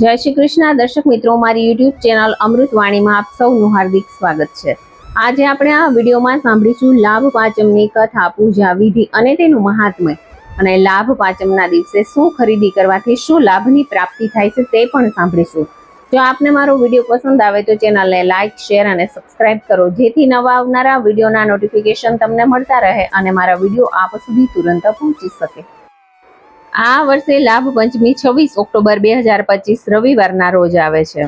જય શ્રી કૃષ્ણ. દર્શક મિત્રો, મારી યુટ્યુબ ચેનલ અમૃતવાણીમાં આપ સૌનું હાર્દિક સ્વાગત છે. આજે આપણે આ વિડીયોમાં સાંભળીશું લાભ પાંચમની કથા, પૂજા, વિધિ અને તેનું મહાત્મ્ય. અને લાભ પાંચમના દિવસે શું ખરીદી કરવાથી શું લાભની પ્રાપ્તિ થાય છે તે પણ સાંભળીશું. જો આપને મારો વીડિયો પસંદ આવે તો ચેનલને લાઇક, શેર અને સબસ્ક્રાઇબ કરો. જેથી નવા આવનારા વિડીયોના નોટિફિકેશન તમને મળતા રહે અને મારા વીડિયો આપ સુધી તુરંત પહોંચી શકે. આ વર્ષે લાભ પંચમી છવ્વીસ ઓક્ટોબર બે હજાર પચીસ રવિવારના રોજ આવે છે.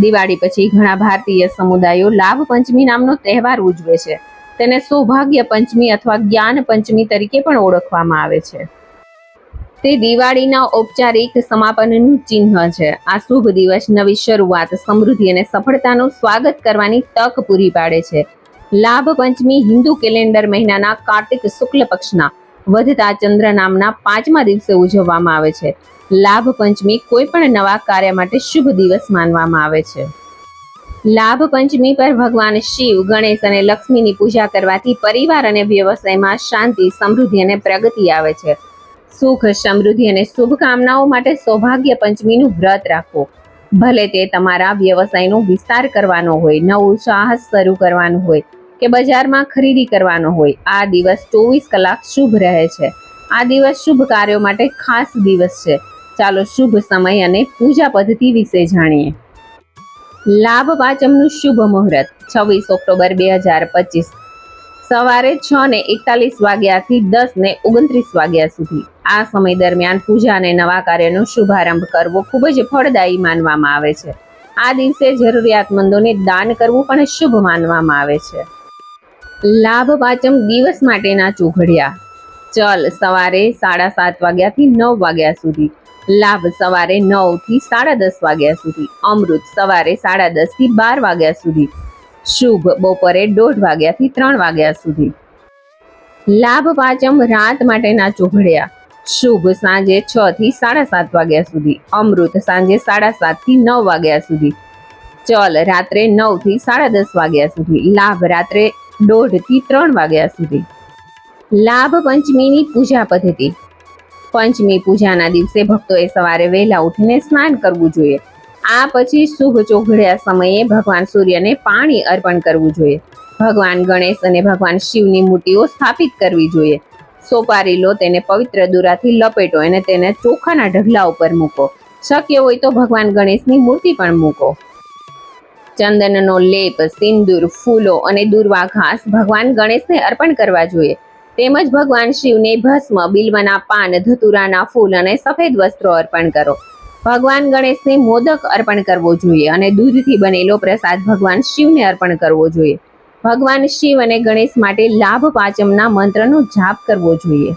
દિવાળી પછી ઘણા ભારતીય સમુદાયો લાભ પંચમી નામનો તહેવાર ઉજવે છે. તેને સૌભાગ્ય પંચમી અથવા જ્ઞાન પંચમી તરીકે પણ ઓળખવામાં આવે છે. તે દિવાળીના ઔપચારિક સમાપનનું ચિહ્ન છે. આ શુભ દિવસ નવી શરૂઆત, સમૃદ્ધિ અને સફળતાનું સ્વાગત કરવાની તક પૂરી પાડે છે. લાભ પંચમી હિન્દુ કેલેન્ડર મહિનાના કાર્તિક શુક્લ પક્ષના વધતા ચંદ્ર નામના પાંચમા દિવસે ઉજવવામાં આવે છે. લાભ પંચમી કોઈ પણ નવા કાર્ય માટે શુભ દિવસ માનવામાં આવે છે. લાભ પંચમી પર ભગવાન શિવ, ગણેશ અને લક્ષ્મીની પૂજા કરવાથી પરિવાર અને વ્યવસાયમાં શાંતિ, સમૃદ્ધિ અને પ્રગતિ આવે છે. સુખ, સમૃદ્ધિ અને શુભકામનાઓ માટે સૌભાગ્ય પંચમીનું વ્રત રાખો. ભલે તે તમારા વ્યવસાયનો વિસ્તાર કરવાનો હોય, નવું સાહસ શરૂ કરવાનું હોય કે બજારમાં ખરીદી કરવાનો હોય. આ દિવસ ચોવીસ કલાક શુભ રહે છે. આ દિવસ શુભ કાર્યો માટે ખાસ દિવસ છે. ચાલો શુભ સમય અને પૂજા પદ્ધતિ વિશે જાણીએ. લાભ પાંચમનું શુભ મુહૂર્ત, છવ્વીસ ઓક્ટોબર બે હજાર પચીસ. સવારે છ ને એકતાલીસ વાગ્યાથી દસ ને ઓગણત્રીસ વાગ્યા સુધી. આ સમય દરમિયાન પૂજા અને નવા કાર્યનો શુભારંભ કરવો ખૂબ જ ફળદાયી માનવામાં આવે છે. આ દિવસે જરૂરિયાતમંદોને દાન કરવું પણ શુભ માનવામાં આવે છે. લાભ પાચમ દિવસ માટેના ચોઘડિયા. ચલ સવારે સાડા સાત વાગ્યાથી નવ વાગ્યા સુધી. લાભ સવારે નવથી સાડા દસ વાગ્યા સુધી. અમૃત સવારે સાડા દસથી બાર વાગ્યા સુધી. શુભ બપોરે દોઢ વાગ્યાથી ત્રણ વાગ્યા સુધી. લાભ પાંચમ રાત માટેના ચોઘડિયા. શુભ સાંજે છ થી સાડા સાત વાગ્યા સુધી. અમૃત સાંજે સાડા સાતથી નવ વાગ્યા સુધી. ચલ રાત્રે નવથી સાડા દસ વાગ્યા સુધી. લાભ રાત્રે દોઢથી ત્રણ વાગ્યા સુધી. લાભ પંચમીની પૂજા પદ્ધતિ. પંચમી પૂજાના દિવસે ભક્તોએ સવારે વહેલા ઉઠીને સ્નાન કરવું જોઈએ. આ પછી શુભ ચોઘડ્યા સમયે ભગવાન સૂર્યને પાણી અર્પણ કરવું જોઈએ. ભગવાન ગણેશ અને ભગવાન શિવની મૂર્તિઓ સ્થાપિત કરવી જોઈએ. સોપારી લો તેને પવિત્ર દોરાથી લપેટો અને તેને ચોખાના ઢગલા ઉપર મૂકો. શક્ય હોય તો ભગવાન ગણેશની મૂર્તિ પણ મૂકો. ચંદનનો લેપ, સિંદૂર, ફૂલો અને દુર્વા ઘાસ ભગવાન ગણેશને અર્પણ કરવા જોઈએ. તેમજ ભગવાન શિવને ભસ્મ, બિલ્વના પાન, ધતુરાના ફૂલ અને સફેદ વસ્ત્રો અર્પણ કરો. ભગવાન ગણેશને મોદક અર્પણ કરવો જોઈએ અને દૂધથી બનેલો પ્રસાદ ભગવાન શિવને અર્પણ કરવો જોઈએ. ભગવાન શિવ અને ગણેશ માટે લાભ પાંચમના મંત્રનો જાપ કરવો જોઈએ.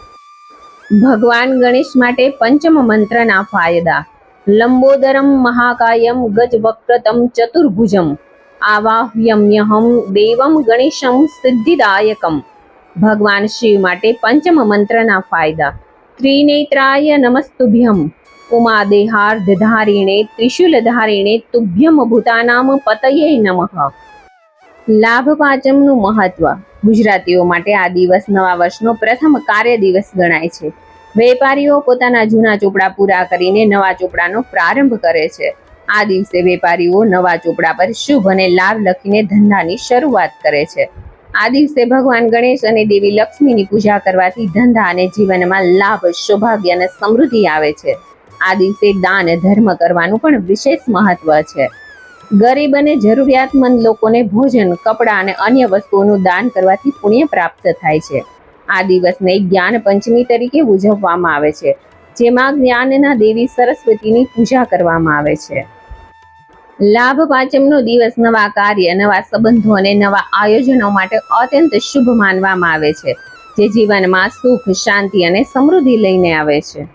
ભગવાન ગણેશ માટે પંચમ મંત્રના ફાયદા. લંબોદરમ મહાકાયમ ગજવક્રતમ ચતુર્ભુજમ આવાહ્યમ્યહમ દેવમ ગણેશમ સિદ્ધિદાયકમ ભગવાન શિવ માટે પંચમ મંત્રના ફાયદા ત્રિનેત્રાય નમસ્તુભ્યમ ઉમા દેહાર્ધ ધારીણે ત્રિશુલ ધારીણે તુભ્યમ ભૂતાનામ પતયે નમઃ લાભ પાંચમનું મહત્વ। ગુજરાતીઓ માટે આ દિવસ નવા વર્ષનો પ્રથમ કાર્ય દિવસ ગણાય છે। વેપારીઓ પોતાના જૂના ચોપડા પૂરા કરીને નવા ચોપડાનો પ્રારંભ કરે છે. આ દિવસે વેપારીઓ નવા ચોપડા પર શુભ અને લાભ લખીને ધંધાની શરૂઆત કરે છે. આ દિવસે ભગવાન ગણેશ અને દેવી લક્ષ્મીની પૂજા કરવાથી ધંધા અને જીવનમાં લાભ, સૌભાગ્ય અને સમૃદ્ધિ આવે છે. આ દિવસે દાન, ધર્મ કરવાનું પણ વિશેષ મહત્વ છે. ગરીબ અને જરૂરિયાતમંદ લોકોને ભોજન, કપડાં અને અન્ય વસ્તુઓનું દાન કરવાથી પુણ્ય પ્રાપ્ત થાય છે. આ દિવસને જ્ઞાન પંચમી તરીકે ઉજવવામાં આવે છે, જેમાં જ્ઞાનના દેવી સરસ્વતીની પૂજા કરવામાં આવે છે. લાભ પાંચમનો દિવસ નવા કાર્ય, નવા સંબંધો અને નવા આયોજનો માટે અત્યંત શુભ માનવામાં આવે છે, જે જીવનમાં સુખ, શાંતિ અને સમૃદ્ધિ લઈને આવે છે.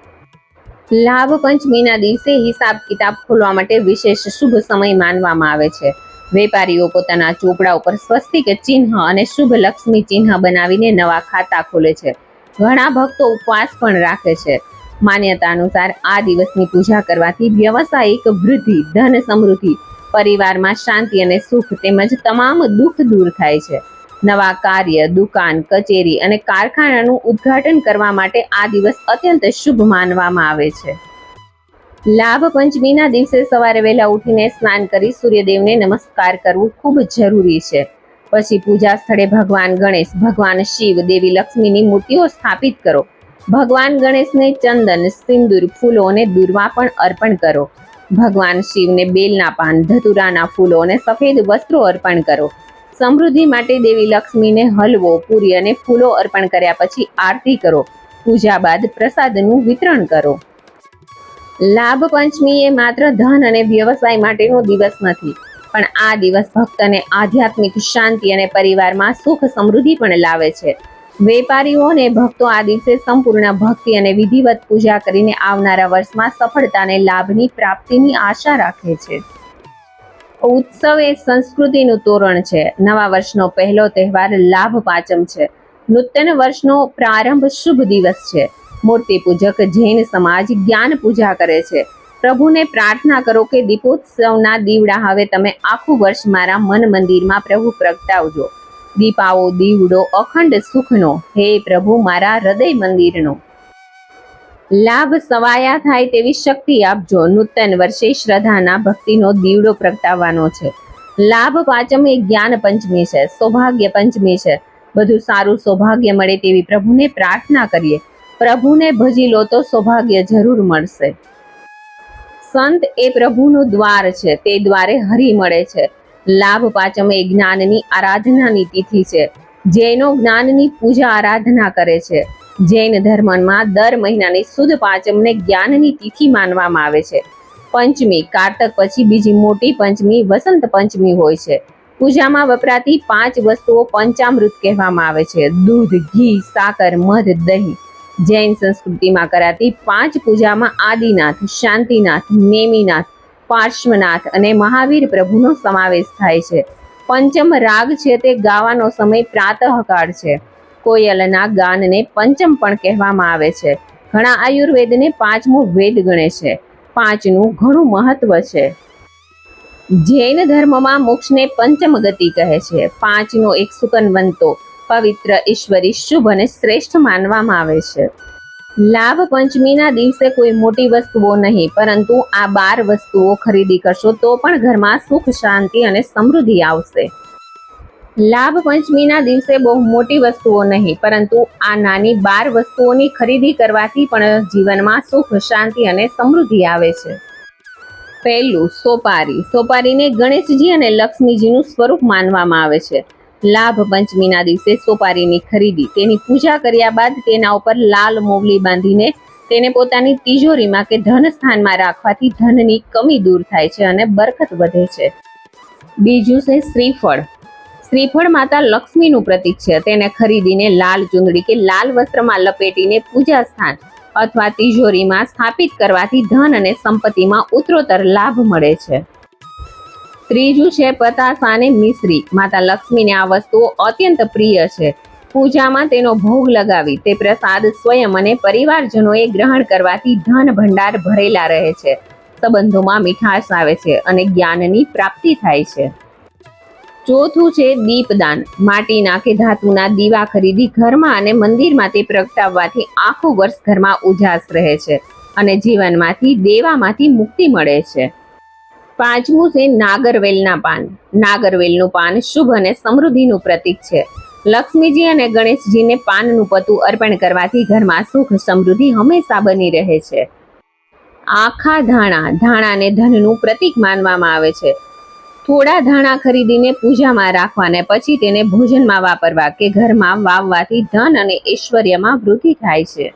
લાભ પંચમીના દિવસે હિસાબ કિતાબ ખોલવા માટે વિશેષ શુભ સમય માનવામાં આવે છે વેપારીઓ પોતાના ચોપડા ઉપર સ્વસ્તિક ચિહ્ન અને શુભ લક્ષ્મી ચિહ્ન બનાવીને નવા ખાતા ખોલે છે. ઘણા ભક્તો ઉપવાસ પણ રાખે છે. માન્યતા અનુસાર આ દિવસની પૂજા કરવાથી વ્યવસાયિક વૃદ્ધિ, ધન સમૃદ્ધિ, પરિવારમાં શાંતિ અને સુખ તેમજ તમામ દુઃખ દૂર થાય છે. નવા કાર્ય, દુકાન, કચેરી અને કારખાનાનું ઉદ્ઘાટન કરવા માટે આ દિવસ અત્યંત શુભ માનવામાં આવે છે. લાભ પંચમીના દિવસે સવારે વહેલા ઉઠીને સ્નાન કરી સૂર્યદેવને નમસ્કાર કરવું ખૂબ જરૂરી છે. પછી પૂજા સ્થળે ભગવાન ગણેશ, ભગવાન શિવ, દેવી લક્ષ્મીની મૂર્તિઓ સ્થાપિત કરો. ભગવાન ગણેશને ચંદન, સિંદૂર, ફૂલો અને દૂર્વા પણ અર્પણ કરો. ભગવાન શિવને બેલના પાન, ધતુરાના ફૂલો અને સફેદ વસ્ત્રો અર્પણ કરો. સમૃદ્ધિ માટે દેવી લક્ષ્મીને હલવો, પૂરી અને ફૂલો અર્પણ કર્યા પછી આરતી કરો. પૂજા બાદ પ્રસાદનું વિતરણ કરો. લાભ પંચમી એ માત્ર ધન અને વ્યવસાય માટેનો દિવસ નથી, પણ આ દિવસ ભક્તને આધ્યાત્મિક શાંતિ અને પરિવારમાં સુખ સમૃદ્ધિ પણ લાવે છે. વેપારીઓ અને ભક્તો આ દિવસે સંપૂર્ણ ભક્તિ અને વિધિવત પૂજા કરીને આવનારા વર્ષમાં સફળતા અને લાભની પ્રાપ્તિની આશા રાખે છે. ઉત્સવ એ સંસ્કૃતિનું તોરણ છે. નવા વર્ષનો પહેલો તહેવાર લાભ પાંચમ છે. નૂતન વર્ષનો પ્રારંભ શુભ દિવસ છે. મૂર્તિ પૂજક જૈન સમાજ જ્ઞાન પૂજા કરે છે. પ્રભુને પ્રાર્થના કરો કે દીપોત્સવના દીવડા હવે તમે આખું વર્ષ મારા મન મંદિરમાં પ્રભુ પ્રગટાવજો. દીપાવો દીવડો, અખંડ સુખનો, હે પ્રભુ મારા હૃદય મંદિરનો. લાભ સવાયા થાય તેવી શક્તિ આપજો. નૂતન વર્ષે શ્રદ્ધાના ભક્તિનો દીવડો પ્રગટાવવાનો છે. લાભ પાંચમ એ જ્ઞાન પંચમી છે. સૌભાગ્ય પંચમી છે. બધું સારું સૌભાગ્ય મળે તેવી પ્રભુને પ્રાર્થના કરીએ. પ્રભુને ભજી લો તો સૌભાગ્ય જરૂર મળશે. સંત એ પ્રભુનું દ્વાર છે, તે દ્વારે હરી મળે છે. લાભ પાંચમ એ જ્ઞાનની આરાધનાની તિથિ છે, જૈનો જ્ઞાનની પૂજા આરાધના કરે છે. જૈન ધર્મમાં દર મહિનાની સુદ પાંચમને જ્ઞાનની તિથિ માનવામાં આવે છે. પંચમી, કારતક પછી બીજી મોટી પંચમી, વસંત પંચમી હોય છે. પૂજામાં વપરાતી પાંચ વસ્તુઓ પંચામૃત કહેવામાં આવે છે. દૂધ, ઘી, સાકર, મધ, દહીં. જૈન સંસ્કૃતિમાં કરાતી પાંચ પૂજામાં આદિનાથ, શાંતિનાથ, નેમિનાથ, પાર્શ્વનાથ અને મહાવીર પ્રભુનો સમાવેશ થાય છે. પંચમ રાગ છે તે ગાવાનો સમય પ્રાતઃકાળ છે. કોયલના ગાનને પંચમ પણ કહેવામાં આવે છે. ઘણા આયુર્વેદને પાંચમો વેદ ગણે છે. પાંચનું ઘણું મહત્વ છે. જૈન ધર્મમાં મોક્ષને પંચમ ગતિ કહે છે. પાંચનો એક સુકનવંતો પવિત્ર ઈશ્વરી શુભ અને શ્રેષ્ઠ માનવામાં આવે છે. લાભ પંચમીના દિવસે કોઈ મોટી વસ્તુઓ નહીં, પરંતુ આ બાર વસ્તુઓ ખરીદી કરશો તો પણ ઘરમાં સુખ, શાંતિ અને સમૃદ્ધિ આવશે. લાભ પંચમીના દિવસે બહુ મોટી વસ્તુઓ નહીં, પરંતુ આ નાની બાર વસ્તુઓની ખરીદી કરવાથી પણ જીવનમાં સુખ, શાંતિ અને સમૃદ્ધિ આવે છે. પહેલું, સોપારી. સોપારીને ગણેશજી અને લક્ષ્મીજીનું સ્વરૂપ માનવામાં આવે છે. લાભ પંચમીના દિવસે સોપારીની ખરીદી. તેની પૂજા કર્યા બાદ તેના ઉપર લાલ મોવલી બાંધીને તેને પોતાની તિજોરીમાં કે ધન સ્થાનમાં રાખવાથી ધનની કમી દૂર થાય છે અને બરકત વધે છે. બીજું છે શ્રીફળ. શ્રીફળ માતા લક્ષ્મીનું પ્રતીક છે. તેને ખરીદીને લાલ ચુંદડી કે લાલ વસ્ત્રમાં લપેટીને પૂજા સ્થાન અથવા તિજોરીમાં સ્થાપિત કરવાથી ધન અને સંપત્તિમાં ઉત્તરોત્તર લાભ મળે છે. ત્રીજું છે પતાસા અને મિશ્રી. માતા લક્ષ્મીને આ વસ્તુઓ અત્યંત પ્રિય છે. પૂજામાં તેનો ભોગ લગાવી તે પ્રસાદ સ્વયં અને પરિવારજનોએ ગ્રહણ કરવાથી ધન ભંડાર ભરેલા રહે છે. સંબંધોમાં મીઠાશ આવે છે અને જ્ઞાનની પ્રાપ્તિ થાય છે. ચોથું છે દીપદાન. માટીના કે ધાતુના દીવા ખરીદી ઘરમાં અને મંદિરમાં તે પ્રગટાવવાથી આખું વર્ષ ઘરમાં ઉજાસ રહે છે અને જીવનમાંથી દેવામાંથી મુક્તિ મળે છે. પાંચમું છે નાગરવેલના પાન. નાગરવેલનું પાન શુભ અને સમૃદ્ધિનું પ્રતીક છે. લક્ષ્મીજી અને ગણેશજીને પાનનું પતું અર્પણ કરવાથી ઘરમાં સુખ સમૃદ્ધિ હંમેશા બની રહે છે. આખા ધાણા ધાણાને ધનનું પ્રતીક માનવામાં આવે છે. થોડા ધાણા ખરીદીને પૂજામાં રાખવાને પછી તેને ભોજનમાં વાપરવા કે ઘરમાં વાવવાથી ધન અને ઐશ્વર્યમાં વૃદ્ધિ થાય છે.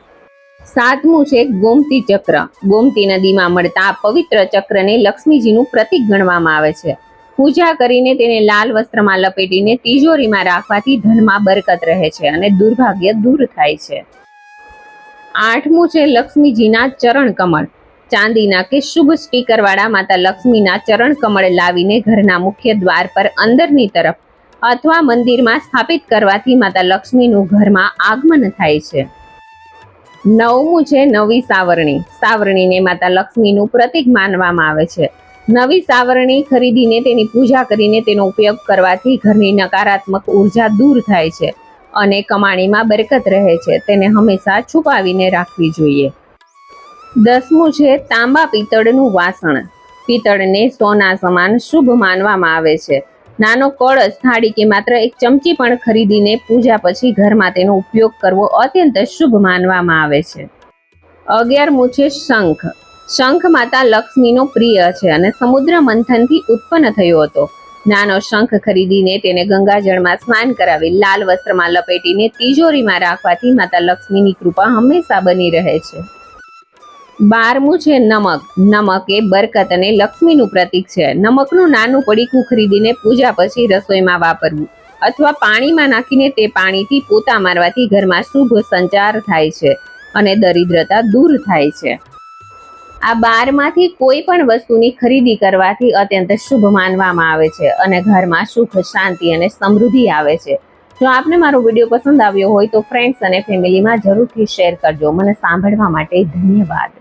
સાતમું છે ગોમતી ચક્ર. ગોમતી નદીમાં મળતા આ પવિત્ર ચક્રને લક્ષ્મીજીનું પ્રતીક ગણવામાં આવે છે. પૂજા કરીને તેને લાલ વસ્ત્રમાં લપેટીને તિજોરીમાં રાખવાથી ધનમાં બરકત રહે છે અને દુર્ભાગ્ય દૂર થાય છે. આઠમું છે લક્ષ્મીજીના ચરણ કમળ. ચાંદીના કે શુભ સ્ટીકર વાળા માતા લક્ષ્મીના ચરણ કમળ લાવીને ઘરના મુખ્ય દ્વાર પર અંદરની તરફ અથવા મંદિરમાં સ્થાપિત કરવાથી માતા લક્ષ્મીનું ઘરમાં આગમન થાય છે. નવમું છે નવી સાવરણી. સાવરણીને માતા લક્ષ્મીનું પ્રતીક માનવામાં આવે છે. નવી સાવરણી ખરીદીને તેની પૂજા કરીને તેનો ઉપયોગ કરવાથી ઘરની નકારાત્મક ઊર્જા દૂર થાય છે અને કમાણીમાં બરકત રહે છે. તેને હંમેશા છુપાવીને રાખવી જોઈએ. દસમું છે તાંબા પિત્તળનું વાસણ. પિત્તળને સોના સમાન શુભ માનવામાં આવે છે. નાનો કળશ થાળી કે માત્ર એક ચમચી પણ ખરીદીને પૂજા પછી ઘરમાં તેનો ઉપયોગ કરવો અત્યંત શુભ માનવામાં આવે છે. અગિયારમું છે શંખ. શંખ માતા લક્ષ્મીનો પ્રિય છે અને સમુદ્ર મંથનથી ઉત્પન્ન થયો હતો. નાનો શંખ ખરીદીને તેને ગંગાજળમાં સ્નાન કરાવી લાલ વસ્ત્રમાં લપેટીને તિજોરીમાં રાખવાથી માતા લક્ષ્મીની કૃપા હંમેશા બની રહે છે. બારમું છે નમક. નમક એ બરકત અને લક્ષ્મીનું પ્રતીક છે. નમકનું નાનું પડીકું ખરીદીને પૂજા પછી રસોઈમાં વાપરવું અથવા પાણીમાં નાખીને તે પાણીથી પોતા મારવાથી ઘરમાં શુભ સંચાર થાય છે અને દરિદ્રતા દૂર થાય છે. આ બારમાંથી કોઈ પણ વસ્તુની ખરીદી કરવાથી અત્યંત શુભ માનવામાં આવે છે અને ઘરમાં સુખ, શાંતિ અને સમૃદ્ધિ આવે છે. જો આપને મારો વીડિયો પસંદ આવ્યો હોય તો ફ્રેન્ડ્સ અને ફેમિલીમાં જરૂરથી શેર કરજો. મને સાંભળવા માટે ધન્યવાદ.